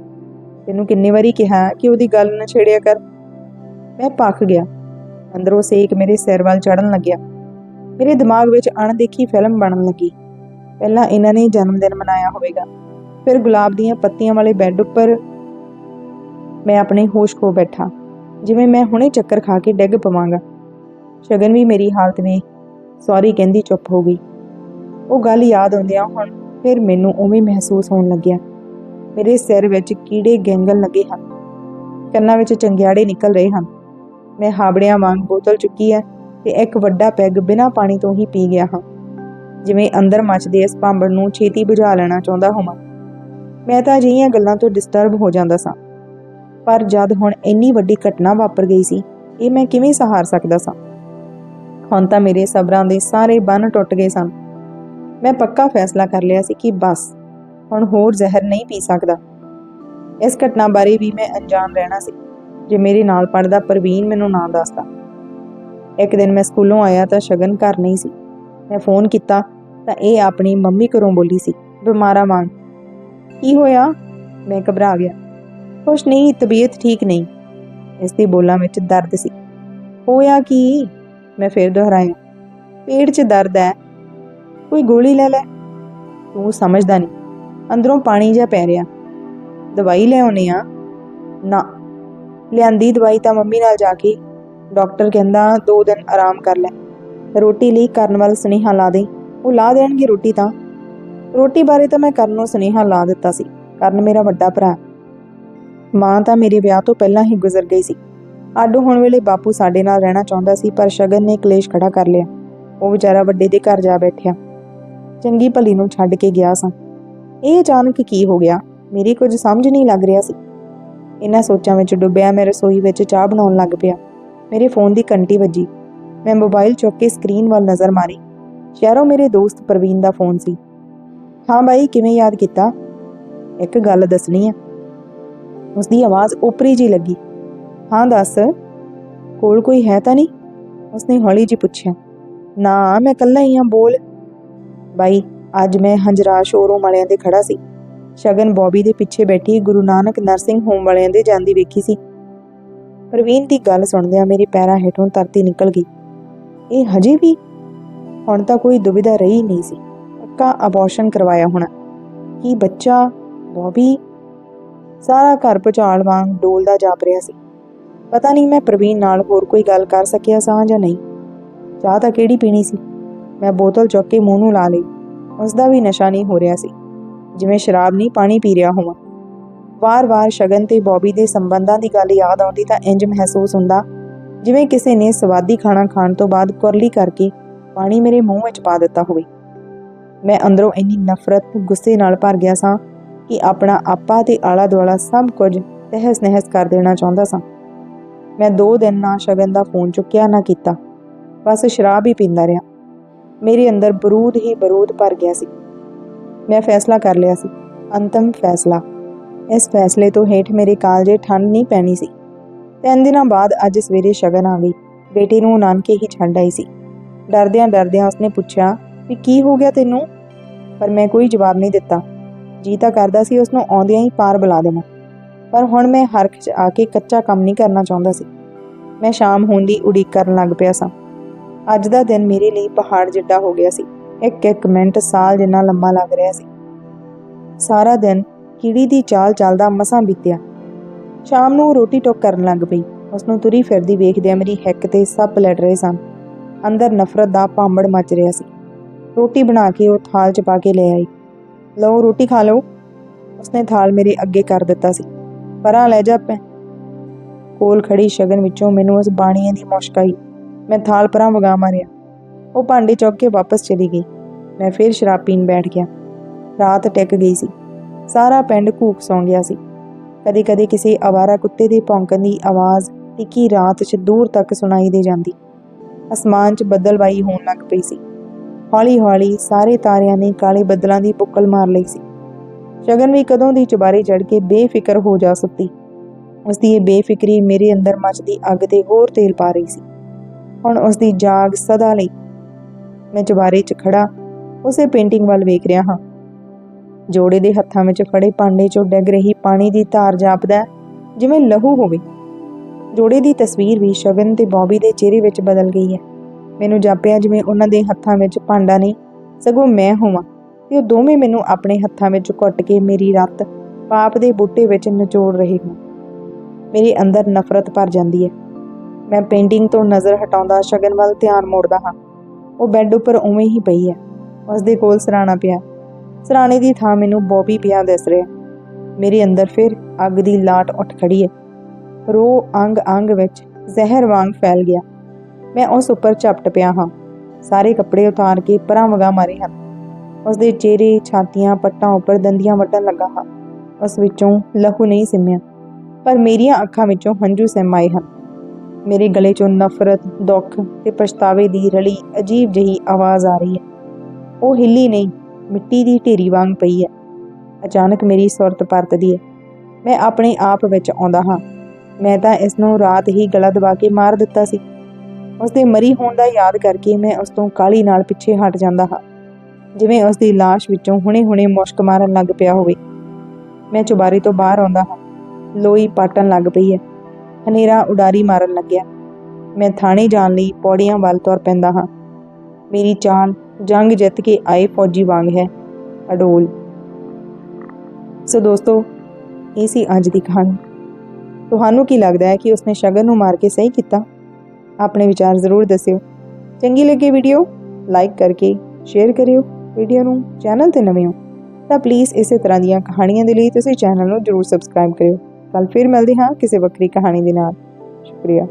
ਤੈਨੂੰ ਕਿੰਨੇ ਵਾਰੀ ਕਿਹਾ ਕਿ ਉਹਦੀ ਗੱਲ ਨਾ ਛੇੜਿਆ ਕਰ। ਮੈਂ ਪੱਕ ਗਿਆ। ਅੰਦਰੋਂ ਸੇਕ ਮੇਰੇ ਸਿਰ ਵੱਲ ਚੜਨ ਲੱਗਿਆ। ਮੇਰੇ ਦਿਮਾਗ ਵਿੱਚ ਅਣਦੇਖੀ ਫਿਲਮ ਬਣਨ ਲੱਗੀ। ਪਹਿਲਾਂ ਇਹਨਾਂ ਨੇ ਜਨਮ ਦਿਨ ਮਨਾਇਆ ਹੋਵੇਗਾ। ਫਿਰ ਗੁਲਾਬ ਦੀਆਂ ਪੱਤੀਆਂ ਵਾਲੇ ਬੈੱਡ ਉੱਪਰ ਮੈਂ ਆਪਣੇ ਹੋਸ਼ ਖੋ ਬੈਠਾ। ਜਿਵੇਂ ਮੈਂ ਹੁਣੇ ਚੱਕਰ ਖਾ ਕੇ ਡਿੱਗ ਪਵਾਂਗਾ। ਸ਼ਗਨ ਵੀ ਮੇਰੀ ਹਾਲਤ ਵੇਖ ਸੌਰੀ ਕਹਿੰਦੀ ਚੁੱਪ ਹੋ ਗਈ। ਉਹ ਗੱਲ ਯਾਦ ਆਉਂਦਿਆਂ ਹੁਣ ਫਿਰ ਮੈਨੂੰ ਉਵੇਂ ਮਹਿਸੂਸ ਹੋਣ ਲੱਗਿਆ। ਮੇਰੇ ਸਿਰ ਵਿੱਚ ਕੀੜੇ ਗੈਂਗਲ ਲੱਗੇ ਹਨ। ਕੰਨਾਂ ਵਿੱਚ ਚੰਗਿਆੜੇ ਨਿਕਲ ਰਹੇ ਹਨ। ਮੈਂ ਹਾਬੜਿਆਂ ਵਾਂਗ ਬੋਤਲ ਚੁੱਕੀ ਹੈ ਤੇ ਇੱਕ ਵੱਡਾ ਪੈਗ ਬਿਨਾਂ ਪਾਣੀ ਤੋਂ ਹੀ ਪੀ ਗਿਆ ਹਾਂ। ਜਿਵੇਂ ਅੰਦਰ ਮੱਚਦੇ ਇਸ ਭਾਂਬੜ ਨੂੰ ਛੇਤੀ ਬੁਝਾ ਲੈਣਾ ਚਾਹੁੰਦਾ ਹੋਵਾਂ। ਮੈਂ ਤਾਂ ਅਜਿਹੀਆਂ ਗੱਲਾਂ ਤੋਂ ਡਿਸਟਰਬ ਹੋ ਜਾਂਦਾ ਸਾਂ। ਪਰ ਜਦ ਹੁਣ ਇੰਨੀ ਵੱਡੀ ਘਟਨਾ ਵਾਪਰ ਗਈ ਸੀ, ਇਹ ਮੈਂ ਕਿਵੇਂ ਸਹਾਰ ਸਕਦਾ ਸਾਂ? ਹੁਣ ਤਾਂ ਮੇਰੇ ਸਬਰਾਂ ਦੇ ਸਾਰੇ ਬੰਨ ਟੁੱਟ ਗਏ ਸਨ। ਮੈਂ ਪੱਕਾ ਫੈਸਲਾ ਕਰ ਲਿਆ ਸੀ ਕਿ ਬਸ ਹੁਣ ਹੋਰ ਜ਼ਹਿਰ ਨਹੀਂ ਪੀ ਸਕਦਾ। ਇਸ ਘਟਨਾ ਬਾਰੇ ਵੀ ਮੈਂ ਅਣਜਾਣ ਰਹਿਣਾ ਸੀ। ਜੇ ਮੇਰੇ ਨਾਲ ਪੜਦਾ ਪ੍ਰਵੀਨ ਮੈਨੂੰ ਨਾ ਦੱਸਦਾ। ਇੱਕ ਦਿਨ ਮੈਂ ਸਕੂਲੋਂ ਆਇਆ ਤਾਂ ਸ਼ਗਨ ਘਰ ਨਹੀਂ ਸੀ। ਮੈਂ ਫੋਨ ਕੀਤਾ ਤਾਂ ਇਹ ਆਪਣੀ ਮੰਮੀ ਘਰੋਂ ਬੋਲੀ ਸੀ, ਬਿਮਾਰਾ ਵਾਂਗ। ਕੀ ਹੋਇਆ? ਮੈਂ ਘਬਰਾ ਗਿਆ। ਕੁਛ ਨਹੀਂ, ਤਬੀਅਤ ਠੀਕ ਨਹੀਂ। ਇਸ ਦੀ ਬੋਲਾਂ ਵਿੱਚ ਦਰਦ ਸੀ। ਹੋਇਆ ਕੀ? ਮੈਂ ਫਿਰ ਦੁਹਰਾਇਆ। ਪੇਟ 'ਚ ਦਰਦ ਹੈ। ਕੋਈ ਗੋਲੀ ਲੈ ਲੈ? ਤੂੰ ਸਮਝਦਾ ਨਹੀਂ। ਅੰਦਰੋਂ ਪਾਣੀ ਜਿਹਾ ਪੈ ਰਿਹਾ। ਦਵਾਈ ਲੈ ਆਉਨੇ ਆ ਨਾ। ਲਿਆਂਦੀ ਦਵਾਈ ਤਾਂ ਮੰਮੀ ਨਾਲ ਜਾ ਕੇ ਡਾਕਟਰ ਕਹਿੰਦਾ ਦੋ ਦਿਨ ਆਰਾਮ ਕਰ ਲੈ। ਰੋਟੀ ਲਈ ਕਰਨ ਵੱਲ ਸੁਨੇਹਾ ਲਾ ਦੇ ਉਹ ਲਾ ਦੇਣਗੇ ਰੋਟੀ ਤਾਂ। ਰੋਟੀ ਬਾਰੇ ਤਾਂ ਮੈਂ ਕਰਨ ਨੂੰ ਸੁਨੇਹਾ ਲਾ ਦਿੱਤਾ ਸੀ। ਕਰਨ ਮੇਰਾ ਵੱਡਾ ਭਰਾ। ਮਾਂ ਤਾਂ ਮੇਰੇ ਵਿਆਹ ਤੋਂ ਪਹਿਲਾਂ ਹੀ ਗੁਜ਼ਰ ਗਈ ਸੀ। ਅੱਡ ਹੋਣ ਵੇਲੇ ਬਾਪੂ ਸਾਡੇ ਨਾਲ ਰਹਿਣਾ ਚਾਹੁੰਦਾ ਸੀ, ਪਰ ਸ਼ਗਨ ਨੇ ਕਲੇਸ਼ ਖੜਾ ਕਰ ਲਿਆ। ਉਹ ਵਿਚਾਰਾ ਵੱਡੇ ਦੇ ਘਰ ਜਾ ਬੈਠਿਆ। ਚੰਗੀ ਭਲੀ ਨੂੰ ਛੱਡ ਕੇ ਗਿਆ ਸਾਂ। ਇਹ ਅਚਾਨਕ ਕੀ ਹੋ ਗਿਆ? ਮੇਰੀ ਕੁਝ ਸਮਝ ਨਹੀਂ ਲੱਗ ਰਿਹਾ ਸੀ। ਇਹਨਾਂ ਸੋਚਾਂ ਵਿੱਚ ਡੁੱਬਿਆ ਮੈਂ ਰਸੋਈ ਵਿੱਚ ਚਾਹ ਬਣਾਉਣ ਲੱਗ ਪਿਆ। ਮੇਰੇ ਫੋਨ ਦੀ ਘੰਟੀ ਵੱਜੀ। ਮੈਂ ਮੋਬਾਈਲ ਚੁੱਕ ਕੇ ਸਕਰੀਨ ਵੱਲ ਨਜ਼ਰ ਮਾਰੀ। ਸ਼ਹਿਰੋਂ ਮੇਰੇ ਦੋਸਤ ਪ੍ਰਵੀਨ ਦਾ ਫੋਨ ਸੀ। ਹਾਂ ਬਾਈ, ਕਿਵੇਂ ਯਾਦ ਕੀਤਾ? ਇੱਕ ਗੱਲ ਦੱਸਣੀ ਆ। ਉਸ ਦੀ ਆਵਾਜ਼ ਉਪਰੀ ਜੀ ਲੱਗੀ। ਹਾਂ, ਦੱਸ। ਕੋਲ ਕੋਈ ਹੈ ਤਾਂ ਨਹੀਂ? ਉਸਨੇ ਹੌਲੀ ਜੀ ਪੁੱਛਿਆ। ਨਾ, ਮੈਂ ਇਕੱਲਾ ਹੀ ਹਾਂ, ਬੋਲ। ਬਾਈ ਅੱਜ ਮੈਂ ਹੰਜਰਾ ਸ਼ੋਰੂਮ ਵਾਲਿਆਂ ਦੇ ਖੜਾ ਸੀ। ਸ਼ਗਨ ਬੌਬੀ ਦੇ ਪਿੱਛੇ ਬੈਠੀ ਗੁਰੂ ਨਾਨਕ ਨਰਸਿੰਗ ਹੋਮ ਵਾਲਿਆਂ ਦੇ ਜਾਂਦੀ ਵੇਖੀ ਸੀ। ਪ੍ਰਵੀਨ ਦੀ ਗੱਲ ਸੁਣਦਿਆਂ ਮੇਰੇ ਪੈਰਾਂ ਹੇਠੋਂ ਧਰਤੀ ਨਿਕਲ ਗਈ। ਇਹ ਹਜੇ ਵੀ? ਹੁਣ ਤਾਂ ਕੋਈ ਦੁਬਿਧਾ ਰਹੀ ਨਹੀਂ ਸੀ। ਪੱਕਾ ਅਬੋਰਸ਼ਨ ਕਰਵਾਇਆ ਹੋਣਾ। ਕੀ ਬੱਚਾ? ਬੌਬੀ? ਸਾਰਾ ਘਰ ਭੁਚਾਲ ਵਾਂਗ ਡੋਲਦਾ ਜਾਪ ਰਿਹਾ ਸੀ। ਪਤਾ ਨਹੀਂ ਮੈਂ ਪ੍ਰਵੀਨ ਨਾਲ ਹੋਰ ਕੋਈ ਗੱਲ ਕਰ ਸਕਿਆ ਸਾਂ ਜਾਂ ਨਹੀਂ। ਚਾਹ ਤਾਂ ਕਿਹੜੀ ਪੀਣੀ ਸੀ? ਮੈਂ ਬੋਤਲ ਚੁੱਕ ਕੇ ਮੂੰਹ ਨੂੰ ਲਾ ਲਈ। ਉਸ ਦਾ ਵੀ ਨਸ਼ਾ ਨਹੀਂ ਹੋ ਰਿਹਾ ਸੀ। ਜਿਵੇਂ ਸ਼ਰਾਬ ਨਹੀਂ ਪਾਣੀ ਪੀ ਰਿਹਾ ਹੋਵਾਂ। ਵਾਰ-ਵਾਰ ਸ਼ਗਨ ਤੇ ਬੌਬੀ ਦੇ ਸੰਬੰਧਾਂ ਦੀ ਗੱਲ ਯਾਦ ਆਉਂਦੀ ਤਾਂ ਇੰਜ ਮਹਿਸੂਸ ਹੁੰਦਾ, ਜਿਵੇਂ ਕਿਸੇ ਨੇ ਸਵਾਦੀ ਖਾਣਾ ਖਾਣ ਤੋਂ ਬਾਅਦ ਕੁਰਲੀ ਕਰਕੇ ਪਾਣੀ ਮੇਰੇ ਮੂੰਹ ਵਿੱਚ ਪਾ ਦਿੱਤਾ ਹੋਵੇ। ਮੈਂ ਅੰਦਰੋਂ ਇੰਨੀ ਨਫ਼ਰਤ, ਗੁੱਸੇ ਨਾਲ ਭਰ ਗਿਆ ਸਾਂ ਕਿ ਆਪਣਾ ਆਪਾ ਤੇ ਆਲਾ ਦੁਆਲਾ ਸਭ ਕੁਝ ਤਹਿਸ ਨਹਿਸ ਕਰ ਦੇਣਾ ਚਾਹੁੰਦਾ ਸਾਂ। ਮੈਂ ਦੋ ਦਿਨ ਨਾ ਸ਼ਗਨ ਦਾ ਫੋਨ ਚੁੱਕਿਆ, ਨਾ ਕੀਤਾ। ਬਸ ਸ਼ਰਾਬ ਹੀ ਪੀਂਦਾ ਰਿਹਾ। ਮੇਰੇ ਅੰਦਰ ਬਰੂਦ ਹੀ ਬਰੂਦ ਭਰ ਗਿਆ ਸੀ। ਮੈਂ ਫੈਸਲਾ ਕਰ ਲਿਆ ਸੀ। ਅੰਤਮ ਫੈਸਲਾ। ਇਸ ਫੈਸਲੇ ਤੋਂ ਹੇਠ ਮੇਰੇ ਕਾਲਜੇ ਠੰਡ ਨਹੀਂ ਪੈਣੀ ਸੀ। ਤਿੰਨ ਦਿਨਾਂ ਬਾਅਦ ਅੱਜ ਸਵੇਰੇ ਸ਼ਗਨ ਆ ਗਈ। ਬੇਟੀ ਨੂੰ ਨਾਨਕੇ ਹੀ ਛੱਡ ਆਈ ਸੀ। ਡਰਦਿਆਂ ਡਰਦਿਆਂ ਉਸਨੇ ਪੁੱਛਿਆ, ਵੀ ਕੀ ਹੋ ਗਿਆ ਤੈਨੂੰ? ਪਰ ਮੈਂ ਕੋਈ ਜਵਾਬ ਨਹੀਂ ਦਿੱਤਾ। ਜੀ ਤਾਂ ਕਰਦਾ ਸੀ ਉਸ ਨੂੰ ਆਉਂਦਿਆਂ ਹੀ ਪਾਰ ਬੁਲਾ ਦੇਵਾਂ। ਪਰ ਹੁਣ ਮੈਂ ਹਰਖ 'ਚ ਆ ਕੇ ਕੱਚਾ ਕੰਮ ਨਹੀਂ ਕਰਨਾ ਚਾਹੁੰਦਾ ਸੀ। ਮੈਂ ਸ਼ਾਮ ਹੋਣ ਦੀ ਉਡੀਕ ਕਰਨ ਲੱਗ ਪਿਆ ਸਾਂ। ਅੱਜ ਦਾ ਦਿਨ ਮੇਰੇ ਲਈ ਪਹਾੜ ਜਿੱਡਾ ਹੋ ਗਿਆ ਸੀ। ਇੱਕ ਇੱਕ ਮਿੰਟ ਸਾਲ ਜਿੰਨਾ ਲੰਮਾ ਲੱਗ ਰਿਹਾ ਸੀ। ਸਾਰਾ ਦਿਨ ਕੀੜੀ ਦੀ ਚਾਲ ਚੱਲਦਾ ਮਸਾਂ ਬੀਤਿਆ। ਸ਼ਾਮ ਨੂੰ ਰੋਟੀ ਟੋਕ ਕਰਨ ਲੱਗ ਪਈ। ਉਸ ਨੂੰ ਤੁਰੀ ਫਿਰਦੀ ਵੇਖਦਿਆਂ ਮੇਰੀ ਹਿੱਕ ਤੇ ਸੱਪ ਲੜ ਰਹੇ ਸਨ। ਅੰਦਰ ਨਫ਼ਰਤ ਦਾ ਭਾਂਬੜ ਮਚ ਰਿਹਾ ਸੀ। ਰੋਟੀ ਬਣਾ ਕੇ ਉਹ ਥਾਲ 'ਚ ਪਾ ਕੇ ਲੈ ਆਈ। ਲਓ, ਰੋਟੀ ਖਾ ਲਓ। ਉਸਨੇ ਥਾਲ ਮੇਰੇ ਅੱਗੇ ਕਰ ਦਿੱਤਾ ਸੀ। ਪਰਾਂ ਲੈ ਜਾ ਪੈ ਕੋਲ ਖੜੀ ਸ਼ਗਨ ਵਿੱਚੋਂ ਮੈਨੂੰ ਉਸ ਬਾਣੀਆਂ ਦੀ ਮੁਸ਼ਕ ਆਈ। ਮੈਂ ਥਾਲ ਪਰਾਂ ਵਗਾ ਮਾਰਿਆ। ਉਹ ਭਾਂਡੇ ਚੁੱਕ ਕੇ ਵਾਪਸ ਚਲੀ ਗਈ। ਮੈਂ ਫਿਰ ਸ਼ਰਾਬ ਪੀਣ ਬੈਠ ਗਿਆ। ਰਾਤ ਟਿਕ ਗਈ ਸੀ। ਸਾਰਾ ਪਿੰਡ ਘੂਕ ਸੌਂ ਗਿਆ ਸੀ। ਕਦੇ ਕਦੇ ਕਿਸੇ ਆਵਾਰਾ ਕੁੱਤੇ ਦੇ ਭੌਂਕਣ ਦੀ ਆਵਾਜ਼ ਟਿੱਕੀ ਰਾਤ 'ਚ ਦੂਰ ਤੱਕ ਸੁਣਾਈ ਦੇ ਜਾਂਦੀ। ਅਸਮਾਨ 'ਚ ਬੱਦਲਵਾਈ ਹੋਣ ਲੱਗ ਪਈ ਸੀ। ਹੌਲੀ-ਹੌਲੀ ਸਾਰੇ ਤਾਰਿਆਂ ਨੇ ਕਾਲੇ ਬੱਦਲਾਂ ਦੀ ਬੁੱਕਲ ਮਾਰ ਲਈ ਸੀ। ਸ਼ਗਨ ਵੀ ਕਦੋਂ ਦੀ ਚੁਬਾਰੇ ਚੜ ਕੇ ਬੇਫਿਕਰ ਹੋ ਜਾ ਸੁੱਤੀ। ਉਸ ਦੀ ਇਹ ਬੇਫਿਕਰੀ ਮੇਰੇ ਅੰਦਰ ਮੱਚਦੀ ਅੱਗ ਤੇ ਹੋਰ ਤੇਲ ਪਾ ਰਹੀ ਸੀ। ਹੁਣ ਉਸ ਦੀ ਜਾਗ ਸਦਾ ਲਈ। ਮੈਂ ਚੁਬਾਰੇ 'ਚ ਖੜਾ ਉਸੇ ਪੇਂਟਿੰਗ ਵੱਲ ਵੇਖ ਰਿਹਾ ਹਾਂ। ਜੋੜੇ ਦੇ ਹੱਥਾਂ ਵਿੱਚ ਫੜੇ ਭਾਂਡੇ 'ਚੋਂ ਡਿੱਗ ਰਹੀ ਪਾਣੀ ਦੀ ਧਾਰ ਜਾਪਦਾ ਜਿਵੇਂ ਲਹੂ ਹੋਵੇ। ਜੋੜੇ ਦੀ ਤਸਵੀਰ ਵੀ ਸ਼ਗਨ ਤੇ ਬੌਬੀ ਦੇ ਚਿਹਰੇ ਵਿੱਚ ਬਦਲ ਗਈ ਹੈ। ਮੈਨੂੰ ਜਾਪਿਆ ਜਿਵੇਂ ਉਹਨਾਂ ਦੇ ਹੱਥਾਂ ਵਿੱਚ ਭਾਂਡਾ ਨਹੀਂ, ਸਗੋਂ ਮੈਂ ਹੋਵਾਂ ਤੇ ਉਹ ਦੋਵੇਂ ਮੈਨੂੰ ਆਪਣੇ ਹੱਥਾਂ ਵਿੱਚ ਘੁੱਟ ਕੇ ਮੇਰੀ ਰੱਤ ਪਾਪ ਦੇ ਬੂਟੇ ਵਿੱਚ ਨਿਚੋੜ ਰਹੇ ਹਨ। ਮੇਰੇ ਅੰਦਰ ਨਫ਼ਰਤ ਭਰ ਜਾਂਦੀ ਹੈ। ਮੈਂ ਪੇਂਟਿੰਗ ਤੋਂ ਨਜ਼ਰ ਹਟਾਉਂਦਾ, ਸ਼ਗਨ ਵੱਲ ਧਿਆਨ ਮੋੜਦਾ ਹਾਂ। ਉਹ ਬੈੱਡ ਉੱਪਰ ਉਵੇਂ ਹੀ ਪਈ ਹੈ। ਉਸ ਦੇ ਕੋਲ ਸਰਾਣਾ ਪਿਆ। ਸਰਾਣੇ ਦੀ ਥਾਂ ਮੈਨੂੰ ਬੋਬੀ ਪਿਆ ਦਿਸ ਰਿਹਾ। ਮੇਰੇ ਅੰਦਰ ਫਿਰ ਅੱਗ ਦੀ ਲਾਟ ਉੱਠ ਖੜੀ ਹੈ। ਰੋ ਅੰਗ ਅੰਗ ਵਿੱਚ ਜ਼ਹਿਰ ਵਾਂਗ ਫੈਲ ਗਿਆ। ਮੈਂ ਉਸ ਉੱਪਰ ਝਪਟ ਪਿਆ ਹਾਂ। ਸਾਰੇ ਕੱਪੜੇ ਉਤਾਰ ਕੇ ਪਰਾਂ ਵਗਾ ਮਾਰੇ ਹਨ। ਉਸ ਦੇ ਚਿਹਰੇ, ਛਾਤੀਆਂ, ਪੱਟਾਂ ਉੱਪਰ ਦੰਦੀਆਂ ਵੱਟਣ ਲੱਗਾ ਹਾਂ। ਉਸ ਵਿੱਚੋਂ ਲਹੂ ਨਹੀਂ ਸਿੰਮਿਆ। ਪਰ ਮੇਰੀਆਂ ਅੱਖਾਂ ਵਿੱਚੋਂ ਹੰਝੂ ਸਿਮ ਆਏ ਹਨ। ਮੇਰੇ ਗਲੇ 'ਚੋਂ ਨਫ਼ਰਤ, ਦੁੱਖ ਤੇ ਪਛਤਾਵੇ ਦੀ ਰਲੀ ਅਜੀਬ ਜਿਹੀ ਆਵਾਜ਼ ਆ ਰਹੀ ਹੈ। ਉਹ ਹਿੱਲੀ ਨਹੀਂ, ਮਿੱਟੀ ਦੀ ਢੇਰੀ ਵਾਂਗ ਪਈ ਹੈ। ਅਚਾਨਕ ਮੇਰੀ ਸੁਰਤ ਪਰਤਦੀ ਹੈ। ਮੈਂ ਆਪਣੇ ਆਪ ਵਿੱਚ ਆਉਂਦਾ ਹਾਂ। ਮੈਂ ਤਾਂ ਇਸ ਨੂੰ ਰਾਤ ਹੀ ਗਲਾ ਦਬਾ ਕੇ ਮਾਰ ਦਿੱਤਾ ਸੀ। ਉਸ ਦੇ ਮਰੀ ਹੋਣ ਦਾ ਯਾਦ ਕਰਕੇ ਮੈਂ ਉਸ ਤੋਂ ਕਾਲੀ ਨਾਲ ਪਿੱਛੇ ਹਟ ਜਾਂਦਾ ਹਾਂ। ਜਿਵੇਂ ਉਸ ਦੀ ਲਾਸ਼ ਵਿੱਚੋਂ ਹੁਣੇ-ਹੁਣੇ ਮੁਸ਼ਕ ਮਾਰਨ ਲੱਗ ਪਿਆ ਹੋਵੇ। ਮੈਂ ਚੁਬਾਰੇ ਤੋਂ ਬਾਹਰ ਆਉਂਦਾ ਹਾਂ। ਲੋਈ ਪਾਟਣ ਲੱਗ ਪਈ ਹੈ। ਹਨੇਰਾ ਉਡਾਰੀ ਮਾਰਨ ਲੱਗਿਆ। ਮੈਂ ਥਾਣੇ ਜਾਣ ਲਈ ਪੌੜੀਆਂ ਵੱਲ ਤੁਰ ਪੈਂਦਾ ਹਾਂ। ਮੇਰੀ ਚਾਲ ਜੰਗ ਜਿੱਤ ਕੇ ਆਏ ਫੌਜੀ ਵਾਂਗ ਹੈ। ਅਡੋਲ। ਸੋ ਦੋਸਤੋ, ਇਹ ਸੀ ਅੱਜ ਦੀ ਕਹਾਣੀ। ਤੁਹਾਨੂੰ ਕੀ ਲੱਗਦਾ ਹੈ ਕਿ ਉਸਨੇ ਸ਼ਗਨ ਨੂੰ ਮਾਰ ਕੇ ਸਹੀ ਕੀਤਾ? ਆਪਣੇ ਵਿਚਾਰ ਜ਼ਰੂਰ ਦੱਸਿਓ। ਚੰਗੀ ਲੱਗੇ ਵੀਡੀਓ, ਲਾਈਕ ਕਰਕੇ ਸ਼ੇਅਰ ਕਰਿਓ। ਵੀਡੀਓ ਨੂੰ ਚੈਨਲ ਤੇ ਨਵੇਂ ਹੋ ਤਾਂ ਪਲੀਜ਼ ਇਸੇ ਤਰ੍ਹਾਂ ਦੀਆਂ ਕਹਾਣੀਆਂ ਦੇ ਲਈ ਤੁਸੀਂ ਚੈਨਲ ਨੂੰ ਜਰੂਰ ਸਬਸਕ੍ਰਾਈਬ ਕਰਿਓ। ਕੱਲ ਫਿਰ ਮਿਲਦੇ ਹਾਂ ਕਿਸੇ ਵੱਖਰੀ ਕਹਾਣੀ ਦੇ ਨਾਲ। ਸ਼ੁਕਰੀਆ।